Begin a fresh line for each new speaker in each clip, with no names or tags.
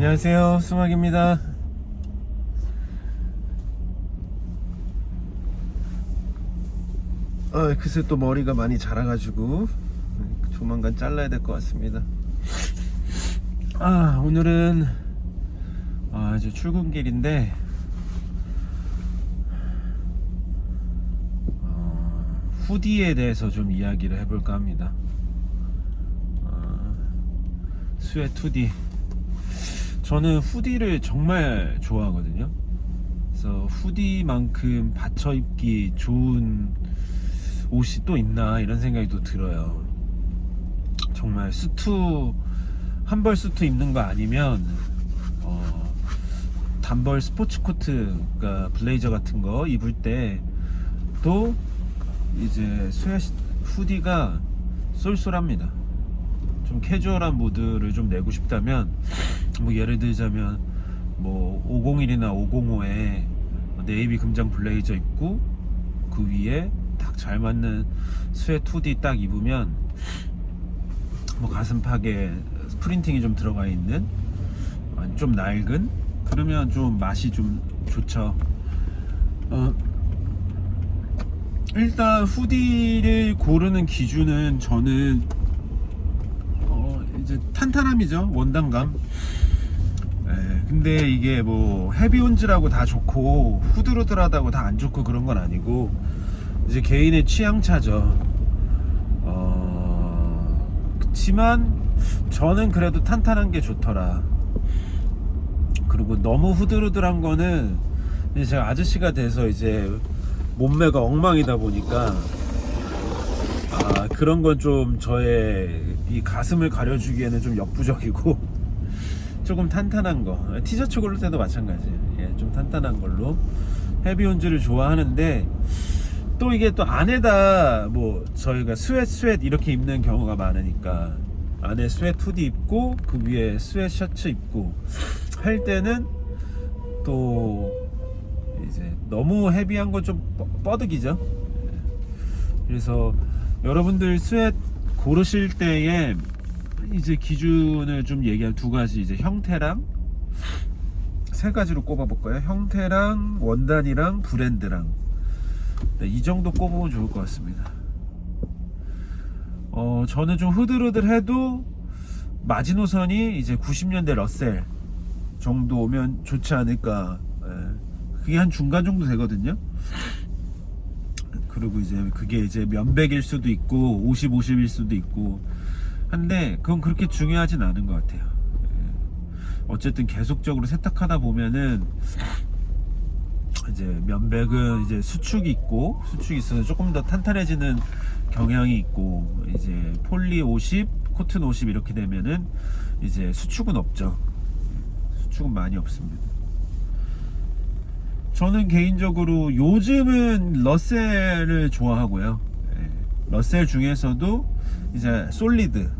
안녕하세요. 수막입니다. 아 글쎄 또 머리가 많이 자라가지고 조만간 잘라야 될 것 같습니다. 아 오늘은 아 이제 출근길인데 어, 후디에 대해서 좀 이야기를 해볼까 합니다. 어, 스웨트 후디 저는 후디를 정말 좋아하거든요. 그래서 후디만큼 받쳐 입기 좋은 옷이 또 있나 이런 생각이 또 들어요. 정말 수트 한벌 수트 입는 거 아니면 어, 단벌 스포츠 코트, 그러니까 블레이저 같은 거 입을 때도 이제 스웨트 후디가 쏠쏠합니다. 좀 캐주얼한 무드를 좀 내고 싶다면 뭐 예를 들자면 뭐 501이나 505에 네이비 금장 블레이저 입고 그 위에 딱 잘 맞는 스웨트 후디 딱 입으면 뭐 가슴팍에 프린팅이 좀 들어가 있는 좀 낡은 그러면 좀 맛이 좀 좋죠. 어, 일단 후디를 고르는 기준은 저는 어, 이제 탄탄함이죠 원단감. 예, 근데 이게 뭐 헤비온즈라고 다 좋고 후드루드하다고 다 안 좋고 그런 건 아니고 이제 개인의 취향 차죠. 어, 그치만 저는 그래도 탄탄한 게 좋더라. 그리고 너무 후드루드한 거는 제가 아저씨가 돼서 이제 몸매가 엉망이다 보니까 아 그런 건 좀 저의 이 가슴을 가려주기에는 좀 역부족이고 조금 탄탄한 거. 티셔츠 고를 때도 마찬가지예요 예, 좀 탄탄한 걸로 헤비온즈를 좋아하는데 또 이게 또 안에다 뭐 저희가 스웨트 스웨트 이렇게 입는 경우가 많으니까 안에 스웨트 후디 입고 그 위에 스웨트 셔츠 입고 할 때는 또 이제 너무 헤비한 건 좀 뻐득이죠. 예. 그래서 여러분들 스웨트 고르실 때에 이제 기준을 좀 얘기할 두 가지 이제 형태랑 세 가지로 꼽아볼까요? 형태랑 원단이랑 브랜드랑 네, 이 정도 꼽으면 좋을 것 같습니다. 어 저는 좀 흐들흐들해도 마지노선이 이제 90년대 러셀 정도 오면 좋지 않을까. 예. 그게 한 중간 정도 되거든요. 그리고 이제 그게 이제 면백일 수도 있고 50, 50일 수도 있고 한데 그건 그렇게 중요하진 않은 것 같아요. 예. 어쨌든 계속적으로 세탁하다 보면은 이제 면백은 이제 수축이 있고 수축이 있어서 조금 더 탄탄해지는 경향이 있고 이제 폴리 50, 코튼 50 이렇게 되면은 이제 수축은 없죠. 수축은 많이 없습니다. 저는 개인적으로 요즘은 러셀을 좋아하고요. 예, 러셀 중에서도 이제 솔리드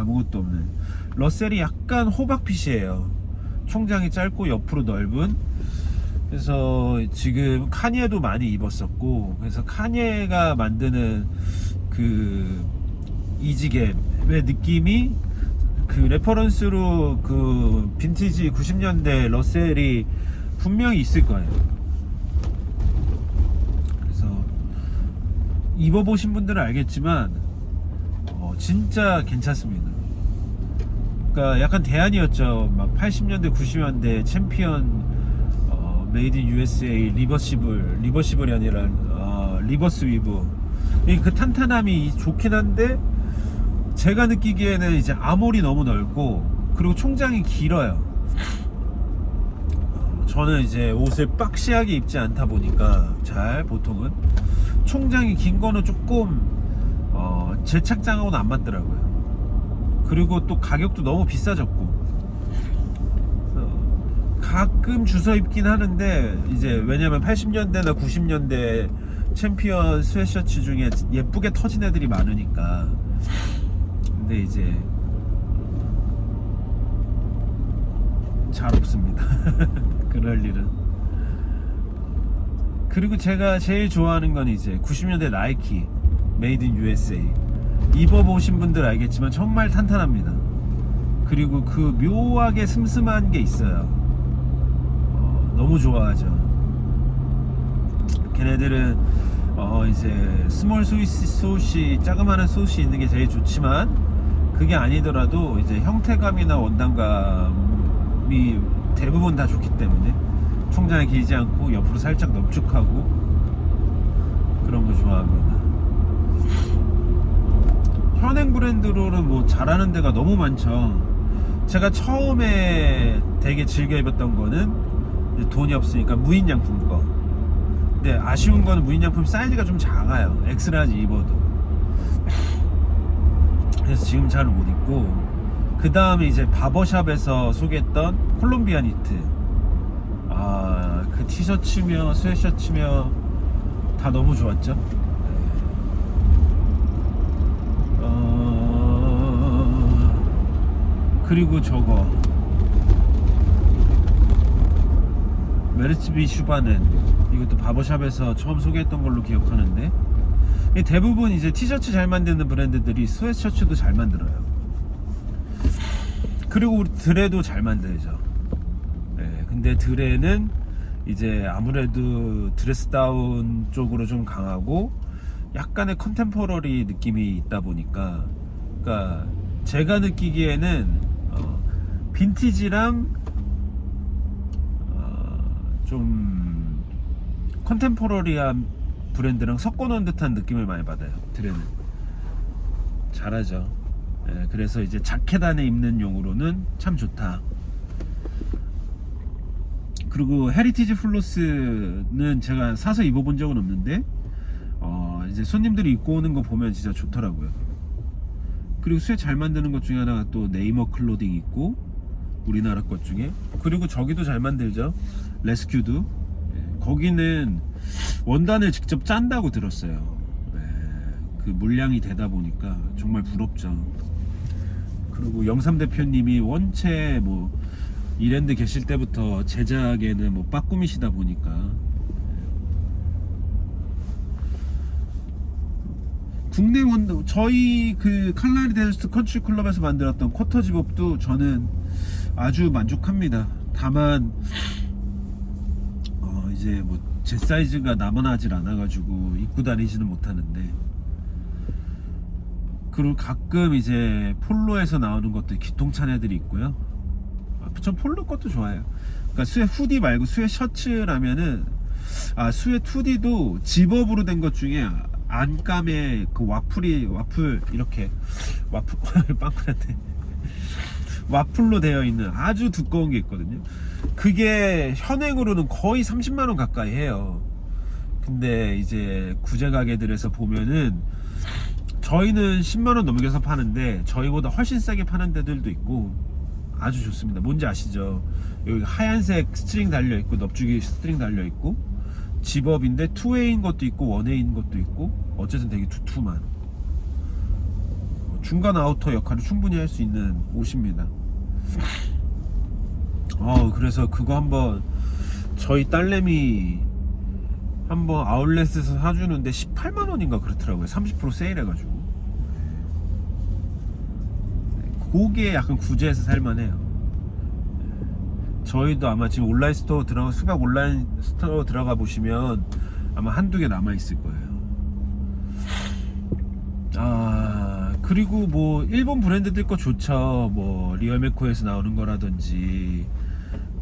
아무것도 없는 러셀이 약간 호박빛이에요. 총장이 짧고 옆으로 넓은. 그래서 지금 카니에도 많이 입었었고, 그래서 카니에가 만드는 그 이지갭의 느낌이 그 레퍼런스로 그 빈티지 90년대 러셀이 분명히 있을 거예요. 그래서 입어보신 분들은 알겠지만 어, 진짜 괜찮습니다. 그러니까 약간 대안이었죠. 막 80년대, 90년대 챔피언 어, 메이드 인 USA 리버시블, 리버시블이 아니라 어, 리버스 위브. 이그 탄탄함이 좋긴 한데 제가 느끼기에는 이제 아몰이 너무 넓고 그리고 총장이 길어요. 저는 이제 옷을 박시하게 입지 않다 보니까 잘 보통은 총장이 긴 거는 조금 어, 제 착장하고는 안 맞더라고요. 그리고 또 가격도 너무 비싸졌고 가끔 주워 입긴 하는데 이제 왜냐면 80년대나 90년대 챔피언 스웨셔츠 중에 예쁘게 터진 애들이 많으니까 근데 이제 잘 없습니다. 그럴 일은. 그리고 제가 제일 좋아하는 건 이제 90년대 나이키 메이드 인 USA 입어보신 분들 알겠지만 정말 탄탄합니다. 그리고 그 묘하게 슴슴한 게 있어요. 어, 너무 좋아하죠. 걔네들은 어 이제 스몰 스위스 소시 자그마한 소시 있는 게 제일 좋지만 그게 아니더라도 이제 형태감이나 원단감이 대부분 다 좋기 때문에 총장이 길지 않고 옆으로 살짝 넙죽하고 그런 거 좋아합니다. 현행 브랜드로는 뭐 잘하는 데가 너무 많죠. 제가 처음에 되게 즐겨 입었던 거는 돈이 없으니까 무인양품 거. 근데 아쉬운 거는 무인양품 사이즈가 좀 작아요. 엑스라지 입어도. 그래서 지금 잘 못 입고. 그 다음에 이제 바버샵에서 소개했던 콜롬비아 니트. 아, 그 티셔츠며 스웨셔츠며 다 너무 좋았죠. 그리고 저거 메르츠비 슈바는 이것도 바버샵에서 처음 소개했던 걸로 기억하는데 이 대부분 이제 티셔츠 잘 만드는 브랜드들이 스웨셔츠도 잘 만들어요. 그리고 드레도 잘 만들죠. 네, 근데 드레는 이제 아무래도 드레스다운 쪽으로 좀 강하고 약간의 컨템포러리 느낌이 있다 보니까 그러니까 제가 느끼기에는 어, 빈티지랑 어, 좀 컨템포러리한 브랜드랑 섞어놓은 듯한 느낌을 많이 받아요 드레는 잘하죠. 예, 그래서 이제 자켓 안에 입는 용으로는 참 좋다. 그리고 헤리티지 플로스는 제가 사서 입어본 적은 없는데 어 이제 손님들이 입고 오는 거 보면 진짜 좋더라고요. 그리고 수에 잘 만드는 것 중에 하나가 또 네이머 클로딩 있고 우리나라 것 중에 그리고 저기도 잘 만들죠. 레스큐도 예, 거기는 원단을 직접 짠다고 들었어요. 예, 그 물량이 되다 보니까 정말 부럽죠. 그리고 영삼 대표님이 원체 뭐 이랜드 계실 때부터 제작에는 뭐 빠꾸미시다 보니까 국내 원 저희 그 칼라리 데스트 컨트리 클럽에서 만들었던 쿼터 집업도 저는 아주 만족합니다. 다만 어 이제 뭐 제 사이즈가 남아나질 않아가지고 입고 다니지는 못하는데 그리고 가끔 이제 폴로에서 나오는 것들 기통찬 애들이 있고요. 아, 전 폴로 것도 좋아해요. 그러니까 스웨 후디 말고 스웨 셔츠라면은 아 스웨 투디도 집업으로 된 것 중에 안감에 그 와플이 와플 이렇게 와플 빵꾸한테 와플로 되어 있는 아주 두꺼운 게 있거든요. 그게 현행으로는 거의 30만 원 가까이 해요. 근데 이제 구제 가게들에서 보면은 저희는 10만 원 넘겨서 파는데 저희보다 훨씬 싸게 파는 데들도 있고 아주 좋습니다. 뭔지 아시죠? 여기 하얀색 스트링 달려 있고 넙죽이 스트링 달려 있고 집업인데 투웨이인 것도 있고 원웨이인 것도 있고 어쨌든 되게 두툼한 중간 아우터 역할을 충분히 할 수 있는 옷입니다. 어 그래서 그거 한번 저희 딸내미 한번 아울렛에서 사주는데 18만 원인가 그렇더라고요. 30% 세일해가지고. 그게 약간 구제해서 살만해요. 저희도 아마 지금 온라인 스토어 들어가 수박 온라인 스토어 들어가 보시면 아마 한두 개 남아 있을 거예요. 아 그리고 뭐 일본 브랜드들 거 좋죠. 뭐 리얼메코에서 나오는 거라든지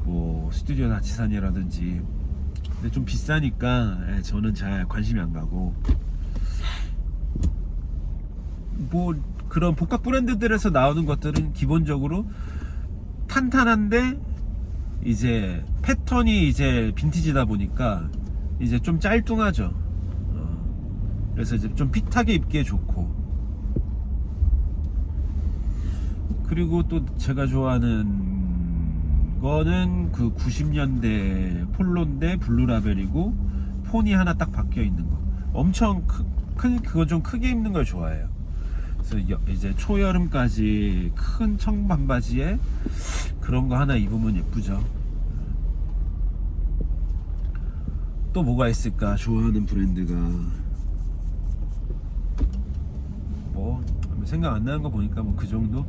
뭐 스튜디오 나치산이라든지 근데 좀 비싸니까 예, 저는 잘 관심이 안 가고 뭐 그런 복합 브랜드들에서 나오는 것들은 기본적으로 탄탄한데 이제 패턴이 이제 빈티지다 보니까 이제 좀 짤뚱하죠. 어, 그래서 이제 좀 핏하게 입기에 좋고 그리고 또 제가 좋아하는 거는 그 90년대 폴로인데 블루라벨이고 폰이 하나 딱 박혀 있는 거 엄청 크, 큰 그거 좀 크게 입는 걸 좋아해요. 그래서 여, 이제 초여름까지 큰 청반바지에 그런 거 하나 입으면 예쁘죠. 또 뭐가 있을까? 좋아하는 브랜드가 뭐 생각 안 나는 거 보니까 뭐 그 정도.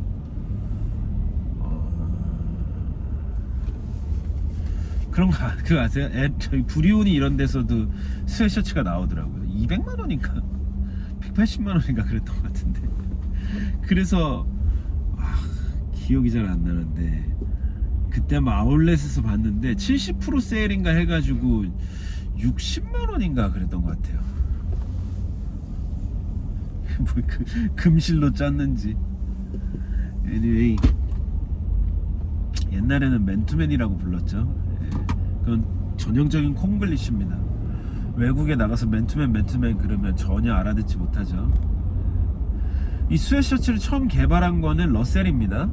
어. 그런 거, 그 아세요? 앱, 저기 브리온이 이런 데서도 스웨셔츠가 나오더라고요. 200만 원인가 180만 원인가 그랬던 것 같은데. 그래서 아, 기억이 잘 안 나는데 그때 막 아울렛에서 봤는데 70% 세일인가 해가지고 60만 원인가 그랬던 것 같아요. 뭐 그, 금실로 짰는지. anyway 옛날에는 맨투맨이라고 불렀죠. 예, 그건 전형적인 콩글리시입니다. 외국에 나가서 맨투맨 맨투맨 그러면 전혀 알아듣지 못하죠. 이 스웨셔츠를 처음 개발한 거는 러셀입니다.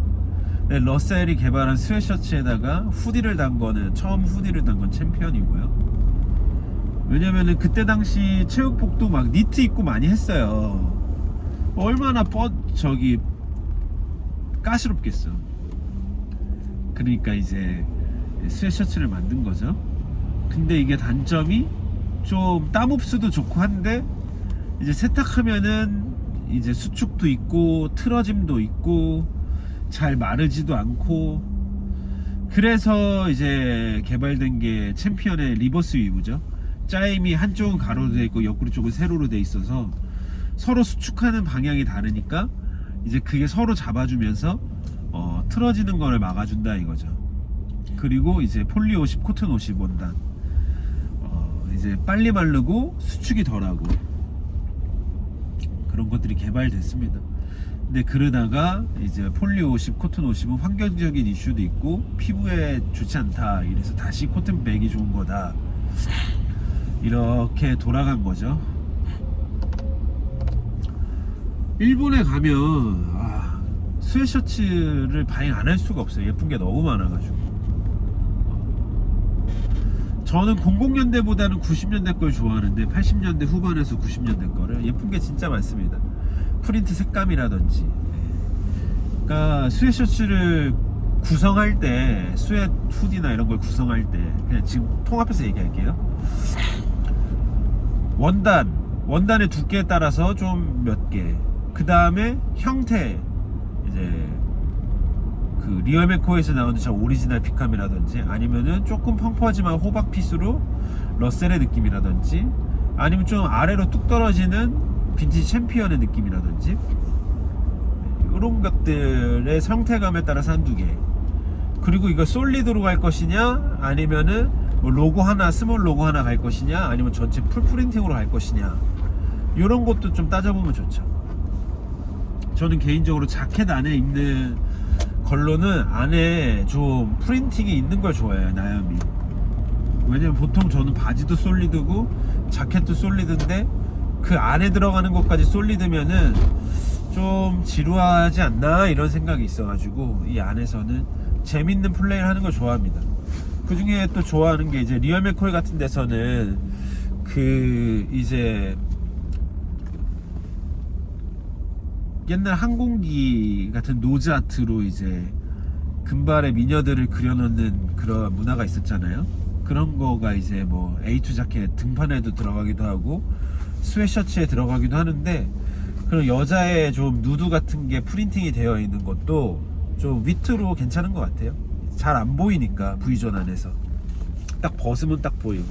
네, 러셀이 개발한 스웨셔츠에다가 후디를 단 거는 처음 후디를 단 건 챔피언이고요. 왜냐면은 그때 당시 체육복도 막 니트 입고 많이 했어요. 얼마나 뻗 저기 까시롭겠어. 그러니까 이제 스웨셔츠를 만든 거죠. 근데 이게 단점이 좀 땀 흡수도 좋고 한데 이제 세탁하면은 이제 수축도 있고 틀어짐도 있고 잘 마르지도 않고 그래서 이제 개발된 게 챔피언의 리버스 위브죠. 짜임이 한쪽은 가로로 돼 있고 옆구리 쪽은 세로로 돼 있어서 서로 수축하는 방향이 다르니까 이제 그게 서로 잡아주면서 어, 틀어지는 거를 막아준다 이거죠. 그리고 이제 폴리 50, 코튼 50 원단. 어, 이제 빨리 마르고 수축이 덜하고 그런 것들이 개발됐습니다. 근데 그러다가 이제 폴리 50, 코튼 50은 환경적인 이슈도 있고 피부에 좋지 않다. 이래서 다시 코튼 백이 좋은 거다. 이렇게 돌아간 거죠. 일본에 가면 아, 스웨셔츠를 바잉 안 할 수가 없어요. 예쁜 게 너무 많아가지고. 저는 00년대보다는 90년대 걸 좋아하는데 80년대 후반에서 90년대 거를 예쁜 게 진짜 많습니다. 프린트 색감이라든지. 예. 그러니까 스웨셔츠를 구성할 때 스웨트 후디나 이런 걸 구성할 때 그냥 지금 통합해서 얘기할게요. 원단 원단의 두께에 따라서 좀 몇 개. 그 다음에 형태 이제 그 리얼메코에서 나오는 저 오리지널 픽감이라든지 아니면은 조금 펑퍼지만 호박 핏으로 러셀의 느낌이라든지 아니면 좀 아래로 뚝 떨어지는 빈티지 챔피언의 느낌이라든지 이런 것들의 형태감에 따라서 한두 개. 그리고 이거 솔리드로 갈 것이냐 아니면은 뭐 로고 하나 스몰 로고 하나 갈 것이냐 아니면 전체 풀 프린팅으로 갈 것이냐 이런 것도 좀 따져보면 좋죠. 저는 개인적으로 자켓 안에 입는 걸로는 안에 좀 프린팅이 있는 걸 좋아해요 나염이. 왜냐면 보통 저는 바지도 솔리드고 자켓도 솔리드인데 그 안에 들어가는 것까지 솔리드면은 좀 지루하지 않나 이런 생각이 있어가지고 이 안에서는 재밌는 플레이를 하는 걸 좋아합니다. 그 중에 또 좋아하는 게 이제 리얼 맥콜 같은 데서는 그 이제 옛날 항공기 같은 노즈 아트로 이제 금발의 미녀들을 그려놓는 그런 문화가 있었잖아요. 그런 거가 이제 뭐 A2 자켓 등판에도 들어가기도 하고 스웨셔츠에 들어가기도 하는데 그런 여자의 좀 누드 같은 게 프린팅이 되어 있는 것도 좀 위트로 괜찮은 것 같아요. 잘 안 보이니까 V존 안에서 딱 벗으면 딱 보이고.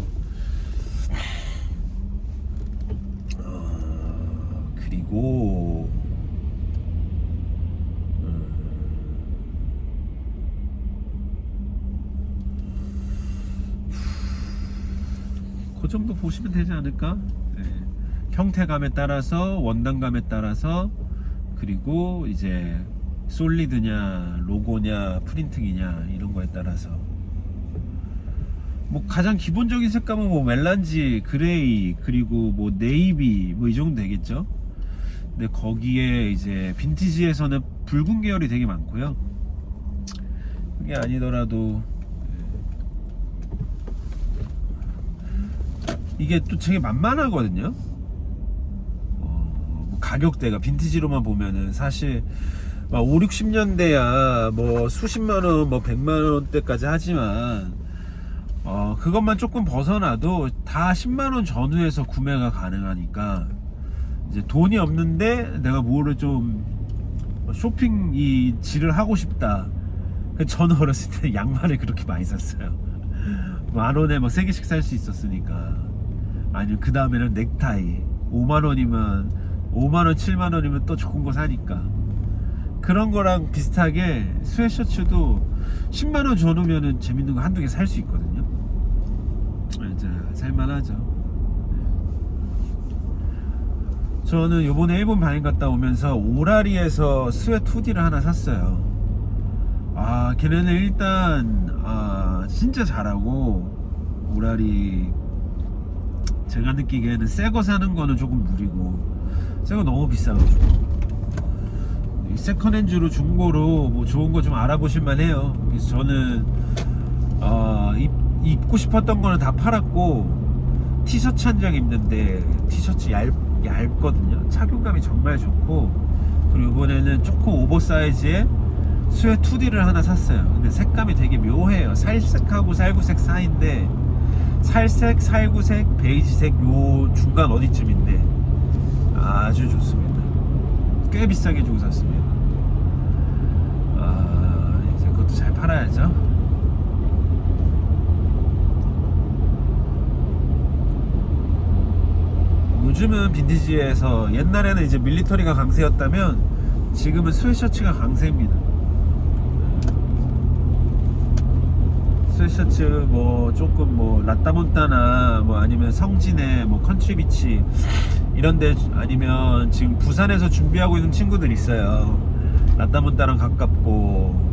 어, 그리고 그 정도 보시면 되지 않을까? 네. 형태감에 따라서 원단감에 따라서 그리고 이제 솔리드냐 로고냐 프린팅이냐 이런 거에 따라서 뭐 가장 기본적인 색감은 뭐 멜란지 그레이 그리고 뭐 네이비 뭐 이 정도 되겠죠 근데 거기에 이제 빈티지에서는 붉은 계열이 되게 많고요 그게 아니더라도 이게 또 되게 만만하거든요. 어, 뭐 가격대가 빈티지로만 보면은 사실 막 5, 60년대야 뭐 수십만 원, 뭐 100만 원대까지 하지만 어, 그것만 조금 벗어나도 다 10만 원 전후에서 구매가 가능하니까 이제 돈이 없는데 내가 뭐를 좀 쇼핑 이 질을 하고 싶다. 그 저는 어렸을 때 양말을 그렇게 많이 샀어요. 만 원에 뭐 세 개씩 살 수 있었으니까 아니면 그 다음에는 넥타이 5만 원이면 5만 원 7만 원이면 또 좋은 거 사니까 그런 거랑 비슷하게 스웨셔츠도 10만 원 줘놓으면은 재밌는 거 한두 개 살 수 있거든요. 이제 살만하죠. 저는 요번에 일본 발인 갔다 오면서 오라리에서 스웨트 후디를 하나 샀어요. 아, 걔네는 일단 아, 진짜 잘하고 오라리 제가 느끼기에는 새 거 사는 거는 조금 무리고 새 거 너무 비싸가지고 이 세컨핸즈로 중고로 뭐 좋은 거 좀 알아보실만 해요. 그래서 저는 어, 입, 입고 싶었던 거는 다 팔았고 티셔츠 한 장 입는데 티셔츠 얇, 얇거든요. 착용감이 정말 좋고 그리고 이번에는 조금 오버사이즈의 스웨 투디를 하나 샀어요. 근데 색감이 되게 묘해요. 살색하고 살구색 사이인데 살색, 살구색, 베이지색 요 중간 어디쯤인데 아주 좋습니다. 꽤 비싸게 주고 샀습니다. 아, 이제 그것도 잘 팔아야죠. 요즘은 빈티지에서 옛날에는 이제 밀리터리가 강세였다면 지금은 스웨셔츠가 강세입니다. 스웨셔츠 뭐 조금 뭐 라따몬타나 뭐 아니면 성진의 뭐 컨트리비치 이런데 아니면 지금 부산에서 준비하고 있는 친구들 있어요. 라따몬타랑 가깝고 뭐,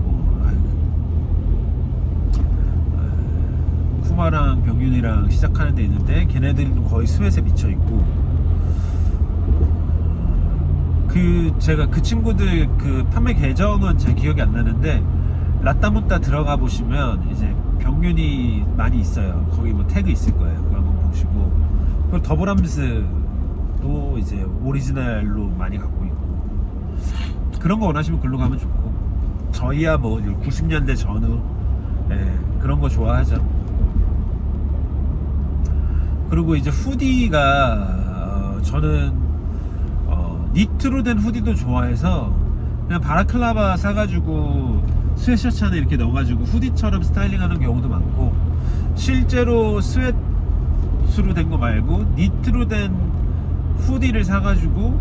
쿠마랑 병윤이랑 시작하는 데 있는데 걔네들은 거의 스웨트에 미쳐 있고 그 제가 그 친구들 그 판매 계정은 제 기억이 안 나는데 라따문따 들어가 보시면 이제 병균이 많이 있어요. 거기 뭐 태그 있을 거예요. 그거 한번 보시고 그리고 더블함스도 이제 오리지널로 많이 갖고 있고 그런 거 원하시면 글로 가면 좋고 저희야 뭐 90년대 전후 예, 그런 거 좋아하죠. 그리고 이제 후디가 어, 저는 어, 니트로 된 후디도 좋아해서 그냥 바라클라바 사가지고 스웨셔츠 안에 이렇게 넣어가지고 후디처럼 스타일링하는 경우도 많고 실제로 스웨트로 된 거 말고 니트로 된 후디를 사가지고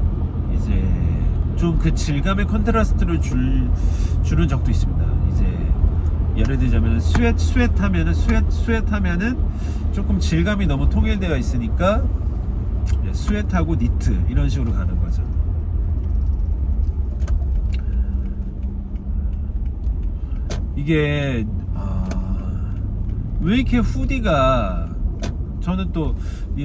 이제 좀 그 질감의 컨트라스트를 줄, 주는 적도 있습니다. 이제 예를 들자면 스웨트 스웨트 하면은 스웨트 스웨트 하면은 조금 질감이 너무 통일되어 있으니까 스웨트하고 니트 이런 식으로 가는 거죠. 이게 아, 왜 이렇게 후디가 저는 또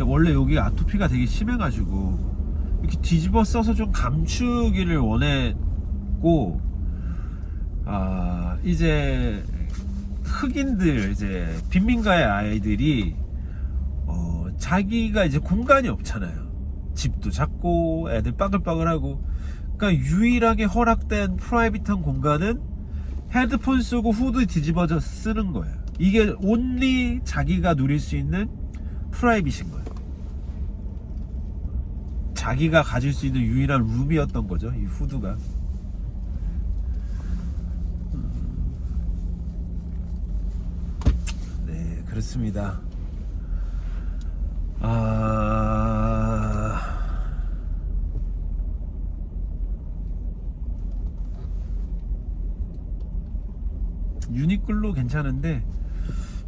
원래 여기 아토피가 되게 심해가지고 이렇게 뒤집어 써서 좀 감추기를 원했고 아 이제 흑인들 이제 빈민가의 아이들이 어, 자기가 이제 공간이 없잖아요. 집도 작고 애들 빠글빠글하고 그러니까 유일하게 허락된 프라이빗한 공간은 헤드폰 쓰고 후드 뒤집어져 쓰는 거예요. 이게 온리 자기가 누릴 수 있는 프라이빗인 거예요. 자기가 가질 수 있는 유일한 룸이었던 거죠. 이 후드가. 네, 그렇습니다. 아. 유니클로 괜찮은데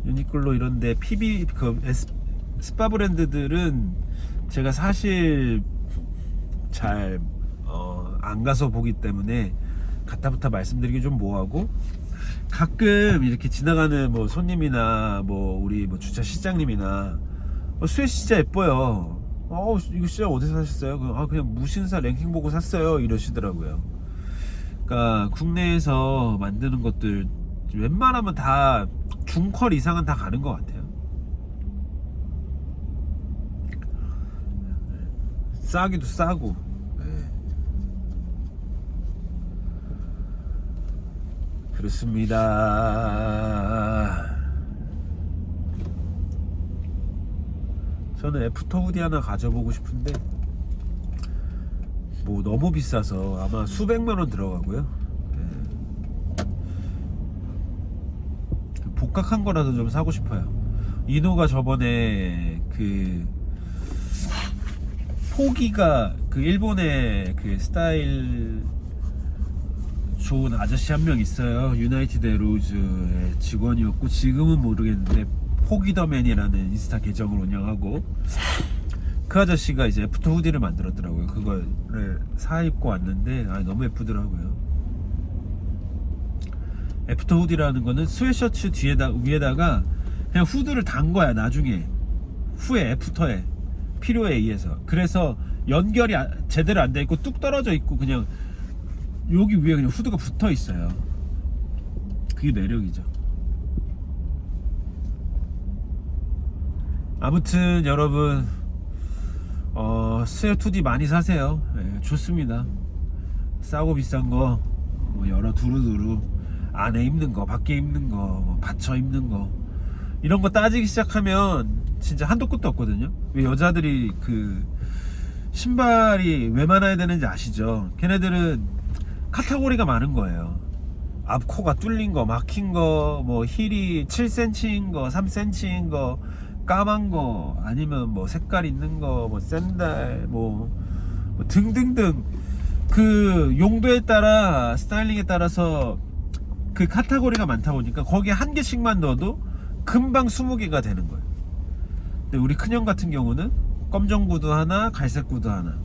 유니클로 이런데 PB 그 에스, 스파 브랜드들은 제가 사실 잘안 가서 보기 때문에 갔다부터 말씀드리기 좀 뭐하고 가끔 이렇게 지나가는 뭐 손님이나 뭐 우리 뭐 주차 시장님이나 어, 스웨트 진짜 예뻐요. 어 이거 진짜 어디서 사셨어요? 그, 아 그냥 무신사 랭킹 보고 샀어요 이러시더라고요. 그러니까 국내에서 만드는 것들 웬만하면 다 중퀄 이상은 다 가는 것 같아요. 싸기도 싸고. 네. 그렇습니다. 저는 애프터 후디 하나 가져보고 싶은데 뭐 너무 비싸서 아마 수백만 원 들어가고요. 네. 복각한 거라도 좀 사고 싶어요. 이노가 저번에 그 포기가 그 일본의 그 스타일 좋은 아저씨 한 명 있어요. 유나이티드 에로즈의 직원이었고 지금은 모르겠는데 포기더맨이라는 인스타 계정을 운영하고 그 아저씨가 이제 애프터 후디를 만들었더라고요. 그거를 사 입고 왔는데 아 너무 예쁘더라고요. 애프터 후디라는 거는 스웨셔츠 뒤에다 위에다가 그냥 후드를 단 거야 나중에 후에 애프터에 필요에 의해서 그래서 연결이 아- 제대로 안 돼 있고 뚝 떨어져 있고 그냥 여기 위에 그냥 후드가 붙어 있어요. 그게 매력이죠. 아무튼 여러분 어, 스웨 2D 많이 사세요. 예, 좋습니다. 싸고 비싼 거, 뭐 여러 두루두루 안에 입는 거, 밖에 입는 거, 뭐 받쳐 입는 거 이런 거 따지기 시작하면 진짜 한도 끝도 없거든요. 왜 여자들이 그 신발이 왜 많아야 되는지 아시죠? 걔네들은 카테고리가 많은 거예요. 앞코가 뚫린 거, 막힌 거, 뭐 힐이 7cm인 거, 3cm인 거, 까만 거, 아니면 뭐 색깔 있는 거, 뭐 샌들, 뭐, 뭐 등등등 그 용도에 따라 스타일링에 따라서 그 카테고리가 많다 보니까 거기에 한 개씩만 넣어도 금방 20개가 되는 거예요. 근데 우리 큰형 같은 경우는 검정 구두 하나, 갈색 구두 하나.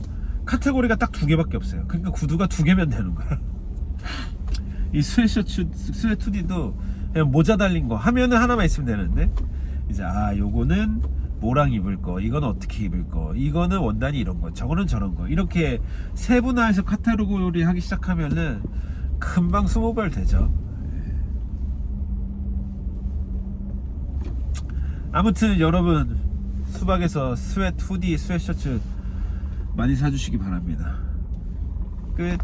카테고리가 딱 두 개밖에 없어요. 그러니까 구두가 두 개면 되는 거야. 이 스웨셔츠, 스웨 투디도 그냥 모자 달린 거 하면은 하나만 있으면 되는데 이제 아 요거는 뭐랑 입을 거, 이건 어떻게 입을 거, 이거는 원단이 이런 거, 저거는 저런 거 이렇게 세분화해서 카테고리 하기 시작하면은 금방 스무 벌 되죠. 아무튼 여러분 수박에서 스웨트 후디 스웨셔츠 많이 사주시기 바랍니다. 끝.